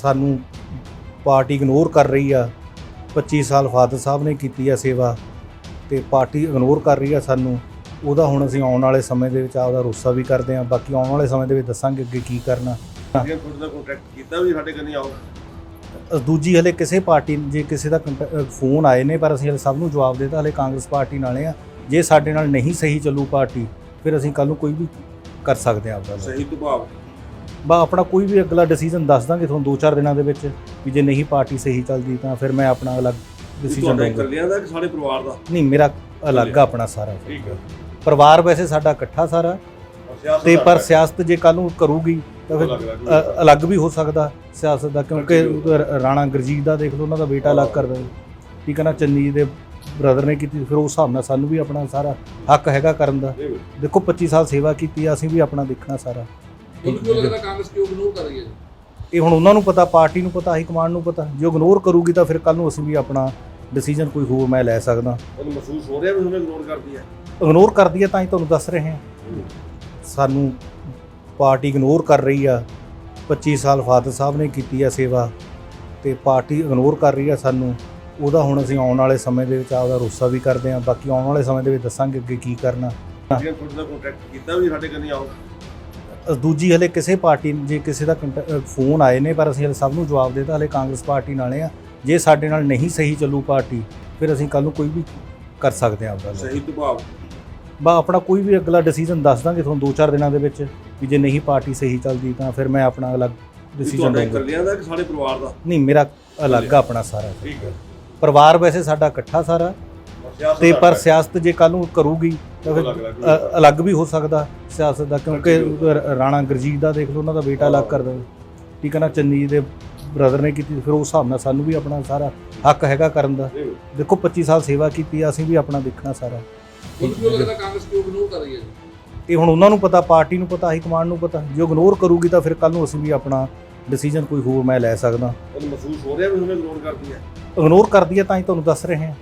ਸਾਨੂੰ party ignore ਕਰ ਰਹੀ ਆ। 25 ਸਾਲ ਫਾਦਰ ਸਾਹਿਬ ਨੇ ਕੀਤੀ ਆ ਸੇਵਾ ਤੇ ਪਾਰਟੀ ਇਗਨੋਰ ਕਰ ਰਹੀ ਆ ਸਾਨੂੰ। ਉਹਦਾ ਹੁਣ ਅਸੀਂ ਆਉਣ ਵਾਲੇ ਸਮੇਂ ਦੇ ਵਿੱਚ ਆਪਦਾ ਰੋਸਾ ਵੀ ਕਰਦੇ ਆ। ਬਾਕੀ ਆਉਣ ਵਾਲੇ ਸਮੇਂ ਦੇ ਵਿੱਚ ਦੱਸਾਂਗੇ ਅੱਗੇ ਕੀ ਕਰਨਾ। ਕੀਤਾ ਵੀ ਸਾਡੇ ਕੰਨੀ ਆਓ ਦੂਜੀ ਹਲੇ ਕਿਸੇ ਪਾਰਟੀ ਜੇ ਕਿਸੇ ਦਾ ਫੋਨ ਆਏ ਨੇ ਪਰ ਅਸੀਂ ਹਲੇ ਸਭ ਨੂੰ ਜਵਾਬ ਦੇਤਾ ਹਲੇ ਕਾਂਗਰਸ ਪਾਰਟੀ ਨਾਲੇ ਆ। ਜੇ ਸਾਡੇ ਨਾਲ ਨਹੀਂ ਸਹੀ ਚੱਲੂ ਪਾਰਟੀ ਫਿਰ ਅਸੀਂ ਕੱਲ ਨੂੰ ਕੋਈ ਵੀ ਕਰ ਸਕਦੇ ਆ ਆਪਦਾ। ਸਹੀ ਦਬਾਅ ਬਾ ਆਪਣਾ ਕੋਈ ਵੀ ਅਗਲਾ ਡਿਸੀਜਨ ਦੱਸ ਦਾਂਗੇ ਤੁਹਾਨੂੰ 2-4 ਦਿਨਾਂ ਦੇ ਵਿੱਚ ਵੀ ਜੇ ਨਹੀਂ ਪਾਰਟੀ ਸਹੀ ਚੱਲਦੀ ਤਾਂ ਫਿਰ ਮੈਂ ਆਪਣਾ ਅਲੱਗ ਡਿਸੀਜਨ ਤੁਹਾਡੇ ਲਵਾਂਗਾ ਇਕੱਲਿਆਂ ਦਾ ਕਿ ਸਾਡੇ ਪਰਿਵਾਰ ਦਾ? ਨਹੀਂ ਮੇਰਾ ਅਲੱਗ ਆ ਆਪਣਾ ਸਾਰਾ। ਠੀਕ ਹੈ। ਪਰਿਵਾਰ ਵੈਸੇ ਸਾਡਾ ਇਕੱਠਾ ਸਾਰਾ ਸਿਆਸਤ ਤੇ ਦਾ ਪਰ। ਸਿਆਸਤ ਜੇ ਕੱਲ ਨੂੰ ਕਰੂਗੀ ਤਾਂ ਫਿਰ ਅਲੱਗ ਅਲੱਗ ਅ- ਅਲੱਗ ਵੀ ਹੋ ਸਕਦਾ ਸਿਆਸਤ ਦਾ ਕਿਉਂਕਿ ਰ- ਰਾਣਾ ਗੁਰਜੀਤ ਦਾ ਦੇਖ ਲਓ ਉਹਨਾਂ ਦਾ ਬੇਟਾ ਅਲੱਗ ਕਰਦਾ ਠੀਕ ਹੈ ਨਾ ਚੰਨੀ ਦੇ ਬ੍ਰਦਰ ਨੇ ਕੀਤੀ ਫਿਰ ਉਸ ਹਿਸਾਬ ਨਾਲ ਸਾਨੂੰ ਵੀ ਆਪਣਾ ਸਾਰਾ ਹੱਕ ਹੈਗਾ ਕਰਨ ਦਾ। ਦੇਖੋ 25 ਸਾਲ ਸੇਵਾ ਕੀਤੀ ਆ ਅਸੀਂ ਵੀ ਆਪਣਾ ਦੇਖਣਾ ਸਾਰਾ। ਇਹ ਹੁਣ ਉਹਨਾਂ ਨੂੰ ਪਤਾ ਪਾਰਟੀ ਨੂੰ ਪਤਾ ਹਾਈ ਕਮਾਂਡ ਨੂੰ ਪਤਾ। ਜੇ ਇਗਨੋਰ ਕਰੂਗੀ ਤਾਂ ਫਿਰ ਕੱਲ ਨੂੰ ਅਸੀਂ ਵੀ ਆਪਣਾ ਡਿਸੀਜਨ ਕੋਈ ਹੋਰ ਮੈਂ ਲੈ ਸਕਦਾ। ਤੁਹਾਨੂੰ ਮਹਿਸੂਸ ਹੋ ਰਿਹਾ ਵੀ ਤੁਹਾਨੂੰ ਇਗਨੋਰ ਕਰਦੀ ਹੈ? ਇਗਨੋਰ ਕਰਦੀ ਹੈ ਤਾਂ ਹੀ ਤੁਹਾਨੂੰ ਦੱਸ ਰਹੇ ਹਾਂ। ਸਾਨੂੰ ਪਾਰਟੀ ਇਗਨੋਰ ਕਰ ਰਹੀ ਆ। 25 ਸਾਲ ਫਾਦਰ ਸਾਹਿਬ ਨੇ ਕੀਤੀ ਆ ਸੇਵਾ ਤੇ ਪਾਰਟੀ ਇਗਨੋਰ ਕਰ ਰਹੀ ਆ ਸਾਨੂੰ। ਉਹਦਾ ਹੁਣ ਅਸੀਂ ਆਉਣ ਵਾਲੇ ਸਮੇਂ ਦੇ ਵਿੱਚ ਆਪਦਾ ਰੋਸਾ ਵੀ ਕਰਦੇ ਹਾਂ। ਬਾਕੀ ਆਉਣ ਵਾਲੇ ਸਮੇਂ ਦੇ ਵਿੱਚ ਦੱਸਾਂਗੇ ਅੱਗੇ ਕੀ ਕਰਨਾ। ਜੇ ਤੁਹਾਡੇ ਨਾਲ ਕੰਟੈਕਟ ਕੀਤਾ ਵੀ ਸਾਡੇ ਕੰਨੀ ਆਓ। ਦੂਜੀ ਹਲੇ ਕਿਸੇ ਪਾਰਟੀ ਜੇ ਕਿਸੇ ਦਾ ਫੋਨ ਆਏ ਨੇ ਪਰ ਅਸੀਂ ਹਲੇ ਸਭ ਨੂੰ ਜਵਾਬ ਦੇਤਾ ਹਲੇ ਕਾਂਗਰਸ ਪਾਰਟੀ ਨਾਲੇ ਆ ਜੇ ਸਾਡੇ ਨਾਲ ਨਹੀਂ ਸਹੀ ਚੱਲੂ ਪਾਰਟੀ ਫਿਰ ਅਸੀਂ ਕੱਲ ਨੂੰ ਕੋਈ ਵੀ ਕਰ ਸਕਦੇ ਹਾਂ ਆਪਦਾ ਸਹੀ ਦਬਾਅ ਬਾ ਆਪਣਾ ਕੋਈ ਵੀ ਅਗਲਾ ਡਿਸੀਜਨ ਦੱਸ ਦਾਂਗੇ ਤੁਹਾਨੂੰ 2-4 ਦਿਨਾਂ ਦੇ ਵਿੱਚ ਵੀ ਜੇ ਨਹੀਂ ਪਾਰਟੀ ਸਹੀ ਚੱਲਦੀ ਤਾਂ ਫਿਰ ਮੈਂ ਆਪਣਾ ਅਲੱਗ ਡਿਸੀਜਨ ਲਵਾਂਗਾ ਇਕੱਲਿਆਂ ਦਾ ਕਿ ਸਾਡੇ ਪਰਿਵਾਰ ਦਾ? ਨਹੀਂ ਮੇਰਾ ਅਲੱਗ ਆ ਆਪਣਾ ਸਾਰਾ। ਠੀਕ ਹੈ। ਪਰਿਵਾਰ ਵੈਸੇ ਸਾਡਾ ਇਕੱਠਾ ਸਾਰਾ ਤੇ ਦਾ ਪਰ। ਸਿਆਸਤ ਜੇ ਕੱਲ ਨੂੰ ਕਰੂਗੀ ਅਲੱਗ ਵੀ ਹੋ ਸਕਦਾ ਸਿਆਸਤ ਦਾ ਕਿਉਂਕਿ ਰਾਣਾ ਗੁਰਜੀਤ ਦਾ ਦੇਖ ਲਓ ਉਹਨਾਂ ਦਾ ਬੇਟਾ ਅਲੱਗ ਕਰਦਾ ਠੀਕ ਹੈ ਨਾ ਚੰਨੀ ਦੇ ਬ੍ਰਦਰ ਨੇ ਕੀਤੀ ਫਿਰ ਉਸ ਹਿਸਾਬ ਨਾਲ ਸਾਨੂੰ ਵੀ ਆਪਣਾ ਸਾਰਾ ਹੱਕ ਹੈਗਾ ਕਰਨ ਦਾ। ਦੇਖੋ 25 ਸਾਲ ਸੇਵਾ ਕੀਤੀ ਆ ਅਸੀਂ ਵੀ ਆਪਣਾ ਦੇਖਣਾ ਸਾਰਾ। ਕਰ ਹੈ? ਇਹ ਹੁਣ ਉਹਨਾਂ ਨੂੰ ਪਤਾ ਪਾਰਟੀ ਨੂੰ ਪਤਾ ਹਾਈ ਕਮਾਂਡ ਨੂੰ ਪਤਾ। ਜੇ ਇਗਨੋਰ ਕਰੂਗੀ ਤਾਂ ਫਿਰ ਕੱਲ ਨੂੰ ਅਸੀਂ ਵੀ ਆਪਣਾ ਡਿਸੀਜਨ ਕੋਈ ਹੋਰ ਮੈਂ ਲੈ ਸਕਦਾ। ਮਹਿਸੂਸ ਹੋ ਰਿਹਾ ਵੀ ਤੁਹਾਨੂੰ ਇਗਨੋਰ ਕਰਦੀ ਹੈ। ਇਗਨੋਰ ਕਰਦੀ ਹੈ ਤਾਂ ਹੀ ਤੁਹਾਨੂੰ ਦੱਸ ਰਹੇ ਹਾਂ।